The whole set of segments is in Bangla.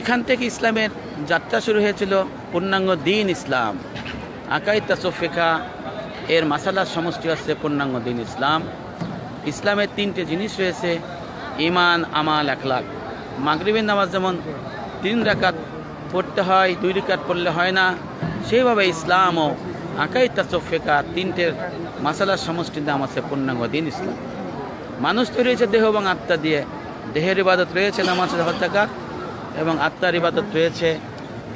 এখান থেকে ইসলামের যাত্রা শুরু হয়েছিল পূর্ণাঙ্গ দিন ইসলাম। আকাই তাসফেকা এর মাসালার সমষ্টি হচ্ছে পূর্ণাঙ্গ দিন ইসলাম। ইসলামের তিনটে জিনিস রয়েছে ইমান আমাল একলাখ মাগরিবের নামাজ যেমন তিন রাকাত পড়তে হয়, দুই রাকাত পড়লে হয় না, সেইভাবে ইসলাম ও আকাই তাসফেকা তিনটের মাসালার সমষ্টির নাম আছে পূর্ণাঙ্গ দিন ইসলাম। মানুষ তৈরি হয়েছে দেহ এবং আত্মা দিয়ে। দেহের ইবাদত রয়েছে, নামাজ হত্যাকার এবং আত্মার ইবাদত রয়েছে।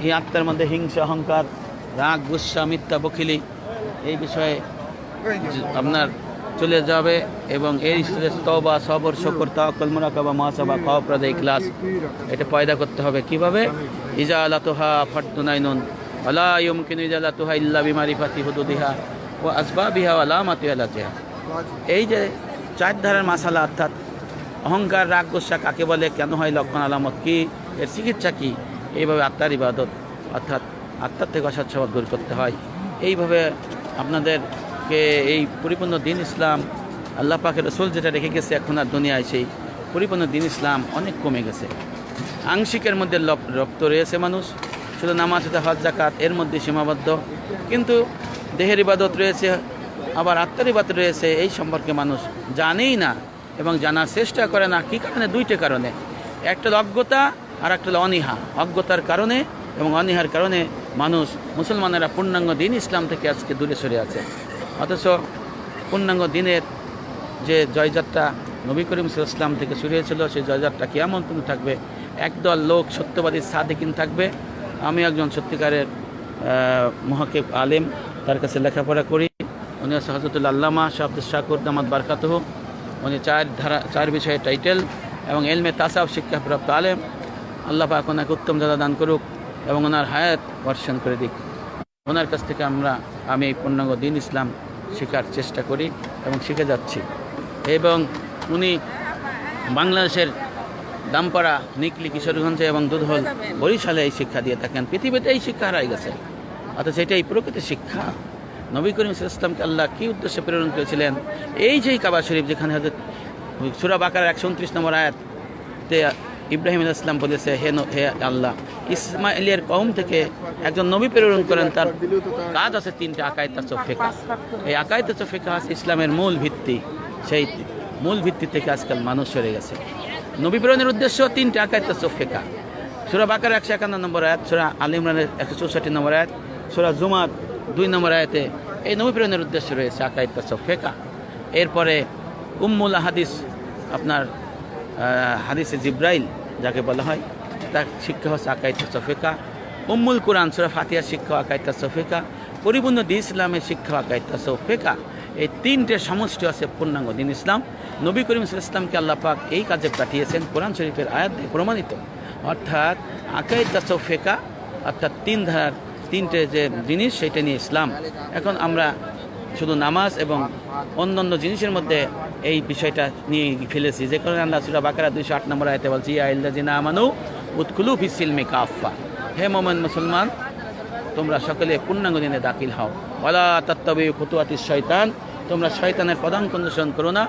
এই আত্মার মধ্যে হিংসা, অহংকার, রাগ, গুসা, মিথ্যা বকিলি এই বিষয়ে আপনার চলে যাবে এবং এই তবা সবর, শকর, তাওয়াক্কুল, মুরাকাবা, মুহাসাবা, খাওয়া ক্লাস এটা পয়দা করতে হবে। কীভাবে? ইজা আলাতুহা ফারদুনাইনুন ওয়ালা ইউমকিনু ইজা আলাতুহা ইল্লা বিমারিফাতি হুদুদিহা ওয়া আসবাবিহা ওয়া আলামাতি আলাতিহা এই যে চার ধারার মাসালা, অর্থাৎ অহংকার, রাগ, গোসা কাকে বলে? কেন হয়? লক্ষণ আলামত কি? এর চিকিৎসা কী? এইভাবে আত্মার ইবাদত, অর্থাৎ আত্মার থেকে অসৎ স্বভাব দূর করতে হয়। এইভাবে আপনাদেরকে এই পরিপূর্ণ দিন ইসলাম, আল্লাহ পাকের রসুল যেটা রেখে গেছে এখন আর দুনিয়ায় সেই পরিপূর্ণ দিন ইসলাম অনেক কমে গেছে। আংশিকের মধ্যে রপ্ত রয়েছে মানুষ, শুধু নামাজ সাথে হজ জাকাত এর মধ্যে সীমাবদ্ধ। কিন্তু দেহের ইবাদত রয়েছে, আবার আত্মার ইবাদত রয়েছে, এই সম্পর্কে মানুষ জানেই না এবং জানার চেষ্টা করে না। কী কারণে? দুইটা কারণে। একটা অজ্ঞতা আর একটা হলো অনীহা, অজ্ঞতার কারণে এবং অনীহার কারণে মানুষ, মুসলমানেরা পূর্ণাঙ্গ দিন ইসলাম থেকে আজকে দূরে সরে আছে। অথচ পূর্ণাঙ্গ দিনের যে জয়যাত্রা নবী করিম ইসলাম থেকে শুরু হয়েছিল, সেই জয়যাত্রা কেমন তুমি থাকবে। একদল লোক সত্যবাদী সাদেকিন থাকবে। আমি একজন সত্যিকারের মহাকেব আলেম, তার কাছে লেখাপড়া করি। উনি হচ্ছে হজরতুল আল্লামা শাহাবুল শাকুর দামাদ বারকাতহ। উনি চার ধারা, চার বিষয়ে টাইটেল এবং এলমে তাসাব শিক্ষাপ্রাপ্ত আলেম। আল্লাহ পাক ওনাকে উত্তম দাদা দান করুক এবং ওনার হায়াত বর্ষণ করে দিক। ওনার কাছ থেকে আমরা, আমি এই পূর্ণাঙ্গ দিন ইসলাম শেখার চেষ্টা করি এবং শিখে যাচ্ছি। এবং উনি বাংলাদেশের দামপাড়া, নিকলি, কিশোরগঞ্জে এবং দুধহল বরিশালে এই শিক্ষা দিয়ে থাকেন। পৃথিবীতে এই শিক্ষা হারাই গেছে। অথচ এটাই প্রকৃত শিক্ষা। নবী করিম ইসলামকে আল্লাহ কী উদ্দেশ্যে প্রেরণ করেছিলেন? এই যে কাবা শরীফ যেখানে হয়তো সুরা বাকার একশো উনত্রিশ নম্বর আয়াতে ইব্রাহিম ইসলাম বলেছে, হে হে আল্লাহ, ইসমাইলের কৌম থেকে একজন নবী প্রেরণ করেন, তার কাজ আছে তিনটা আকায়তা চফেকা। এই আকায়তা চফেকা আছে ইসলামের মূল ভিত্তি। সেই মূল ভিত্তি থেকে আজকাল মানুষ সরে গেছে। নবী প্রেরণের উদ্দেশ্য তিনটা আকায়তা চফেকা। সুরা বাকার একশো একান্ন নম্বর আয়াত, সুরা আল ইমরানের একশো চৌষট্টি নম্বর আয়াত, সুরা জুমার দুই নম্বর আয়াতে এই নবী প্রেরণের উদ্দেশ্য রয়েছে আকায়তা চফেকা। এরপরে উম্মুল আহাদিস, আপনার হাদিসে জিব্রাইল, যাকে বলা হয়, তার শিক্ষা হচ্ছে আকাইতা সফেকা। উম্মুল কোরআন, সুরা ফাতিহার শিক্ষা আকাইতা সফেকা। পরিপূর্ণ দিন ইসলামের শিক্ষা আকাইতা সফেকা। এই তিনটে সমষ্টি আছে পূর্ণাঙ্গ দিন ইসলাম। নবী করিম ইসলামকে আল্লাহ পাক এই কাজে পাঠিয়েছেন কোরআন শরীফের আয়াত প্রমাণিত। অর্থাৎ আকাইতা সফেকা, অর্থাৎ তিন ধারার তিনটে যে জিনিস, সেটা নিয়ে ইসলাম। এখন আমরা শুধু নামাজ এবং অন্যান্য জিনিসের মধ্যে এই বিষয়টা নিয়ে ফেলেছি। যে কারণে আল্লাহ সুরা বাকারা দুইশো আট নম্বর আয়তে বলছি আইল্লা জিনা আমানু উৎকুলু ফিসিলমে কাফা হে মোমেন মুসলমান, তোমরা সকলে পূর্ণাঙ্গ দিনে দাখিল হও। ওলা তত্ত্ববে খুতুয়াতি শয়তান, তোমরা শয়তানের পদাঙ্ক অনুসরণ করো না।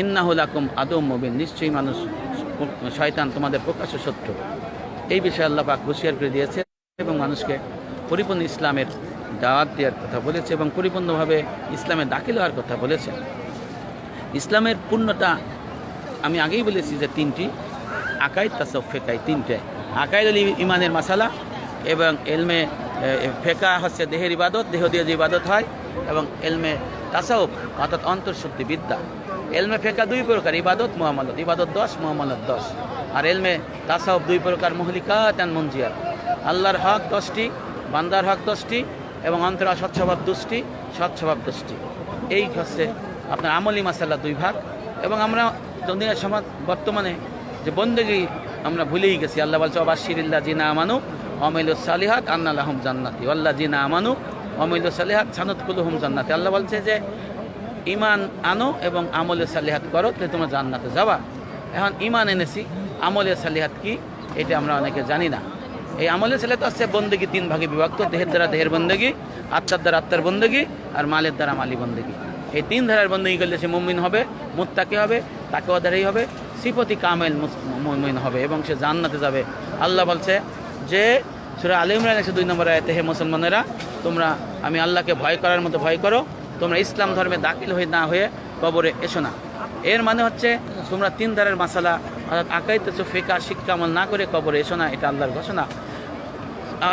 ইন্নাহুল আকুম আদম মুবিন, নিশ্চয়ই মানুষ শয়তান তোমাদের প্রকাশ্য শত্রু। এই বিষয়ে আল্লাহ পাক হুঁশিয়ার করে দিয়েছে এবং মানুষকে পরিপূর্ণ ইসলামের দাওয়াত দেওয়ার কথা বলেছে এবং পরিপূর্ণভাবে ইসলামে দাখিল হওয়ার কথা বলেছে ইসলামের পূর্ণতা আমি আগেই বলেছি যে তিনটি, আকাইদ তাসব ফেকাই তিনটে। আকাইদ ইমানের মাসালা এবং এলমে ফেকা হচ্ছে দেহের ইবাদত, দেহ দিয়ে যে ইবাদত হয় এবং এলমে তাসাউফ অর্থাৎ অন্তর্শুদ্ধি বিদ্যা এলমে ফেকা দুই প্রকার, ইবাদত মোহাম্মদ ইবাদত দশ মোহাম্মদ দশ। আর এলমে তাসাউফ দুই প্রকার মহলিকাত অ্যান্ড মঞ্জিয়ার আল্লাহর হক দশটি, বান্দার হক দশটি এবং অন্তরা সৎস্বভাব দুষ্টি সৎস্বভাব দশটি। এই হচ্ছে আপনার আমলি মাসাল্লা দুই ভাগ, এবং আমরা দুনিয়ার সমাজ বর্তমানে যে বন্দেগি আমরা ভুলেই গেছি। আল্লাহ বলছে, অবাশিরিল্লা জিনা আমানু, অমিল সালিহাত আন্নালাহম জান্নাতি। আল্লাহ জিনা আমানু, অমিল সালিহাত সানত কুলুহম জান্নাতি। আল্লাহ বলছে যে ইমান আনো এবং আমলে সালিহাত করো, তাহলে তোমরা জান্নাতে যাবা। এখন ইমান এনেছি, আমলে সালিহাত কি, এটা আমরা অনেকে জানি না। এই আমলে সালিহাত হচ্ছে বন্দেগি তিন ভাগে বিভক্ত, দেহের দ্বারা দেহের বন্দেগি, আত্মার দ্বারা আত্মার বন্দেগি, আর মালের দ্বারা মালি বন্দেগি। এই তিন ধারার বন্দেগি করলে সে মুমিন হবে, মুত্তাকি হবে, তাকে দ্বারাই হবে সিপতি কামেল মুমিন হবে এবং সে জান্নাতে যাবে। আল্লাহ বলছে যে, সুরা আলী ইমরান একশো দুই নম্বর আয়তে, হে মুসলমানেরা, তোমরা, আমি আল্লাহকে ভয় করার মতো ভয় করো, তোমরা ইসলাম ধর্মে দাখিল হয়ে না হয়ে কবরে এসো না। এর মানে হচ্ছে, তোমরা তিন ধারের মাসালা, অর্থাৎ আকাইতে ফেকা, শিক্ষা আমল না করে কবরে এসো না, এটা আল্লাহর ঘোষণা।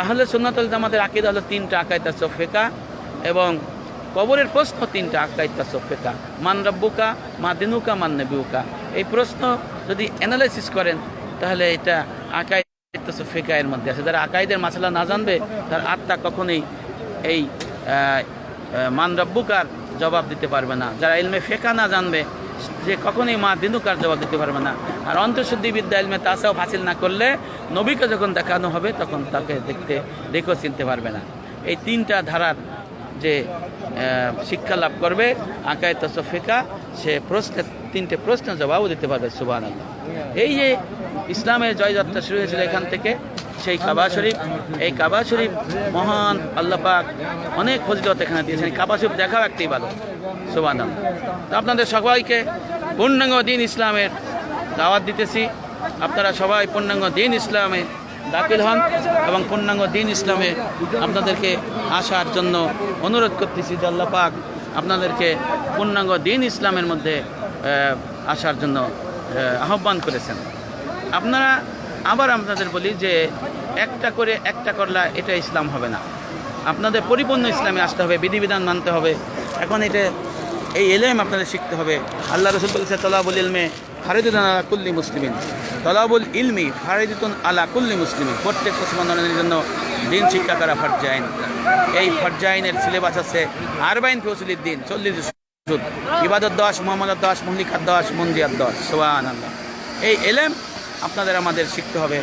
আহলে সুন্নাতুল জামাতের আকিদা হলো তিনটা আকাইতা সোফেকা এবং কবরের প্রশ্ন তিনটা আকাইতা সোফেকা মান রব্বুকা, মা দিনুকা, মান নবিউকা। এই প্রশ্ন যদি অ্যানালাইসিস করেন, তাহলে এটা সোফেকা এর মধ্যে আছে। যারা আকাইদের মাসালা না জানবে, তার আত্মা কখনোই এই মান রব্বুকার জবাব দিতে পারবে না। যারা ইলমে ফেকা না জানবে যে কখনোই মা দিনুকার জবাব দিতে পারবে না। আর অন্তঃশুদ্ধি বিদ্যা ইলমে তাসাও হাসিল না করলে নবীকে যখন দেখানো হবে, তখন তাকে দেখতে, দেখেও চিনতে পারবে না। এই তিনটা ধারার যে শিক্ষা লাভ করবে, আকায় তসফিকা, সে প্রশ্নের তিনটে প্রশ্নের জবাবও দিতে পারবে সুবাহ এই যে ইসলামের জয়যাত্রা শুরু হয়েছিল এখান থেকে, সেই কাবা শরীফ, এই কাবা শরীফ মহান আল্লাহ পাক অনেক ফজিলত এখানে দিয়েছেন। কাবা শরীফ দেখাও একটি ভালো সুবাহ তো আপনাদের সবাইকে পূর্ণাঙ্গ দিন ইসলামের দাওয়াত দিতেছি। আপনারা সবাই পূর্ণাঙ্গ দিন ইসলামে দাখিল হন এবং পূর্ণাঙ্গ দিন ইসলামে আপনাদেরকে আসার জন্য অনুরোধ করতেছি যে আল্লাহ পাক আপনাদেরকে পূর্ণাঙ্গ দিন ইসলামের মধ্যে আসার জন্য আহ্বান করেছেন। আপনারা আবার আপনাদের বলি যে একটা করে একটা করলা, এটা ইসলাম হবে না। আপনাদের পরিপূর্ণ ইসলামে আসতে হবে, বিধিবিধান মানতে হবে। এখন এটা এই এলেম আপনাদের শিখতে হবে। আল্লাহ রসুল বলছে তলাবুল ইলমে ফারিদুন আলা কুল্লি মুসলিমিন। তলাবুল ইলমি ফারিদুন আলা কুল্লি মুসলিমিন। প্রত্যেক মুসলমানের জন্য দিন শিক্ষা করা ফরজাইন। এই ফরজাইনের সিলেবাস আছে আরবাইন ফসলির দিন, চল্লিশ ইবাদত দশ মোহাম্মদ দশ মল্লিকার দশ মন্দিয়ার দশ। সোহান আল্লাহ এই এলেম আপনাদের আমাদের শিখতে হবে।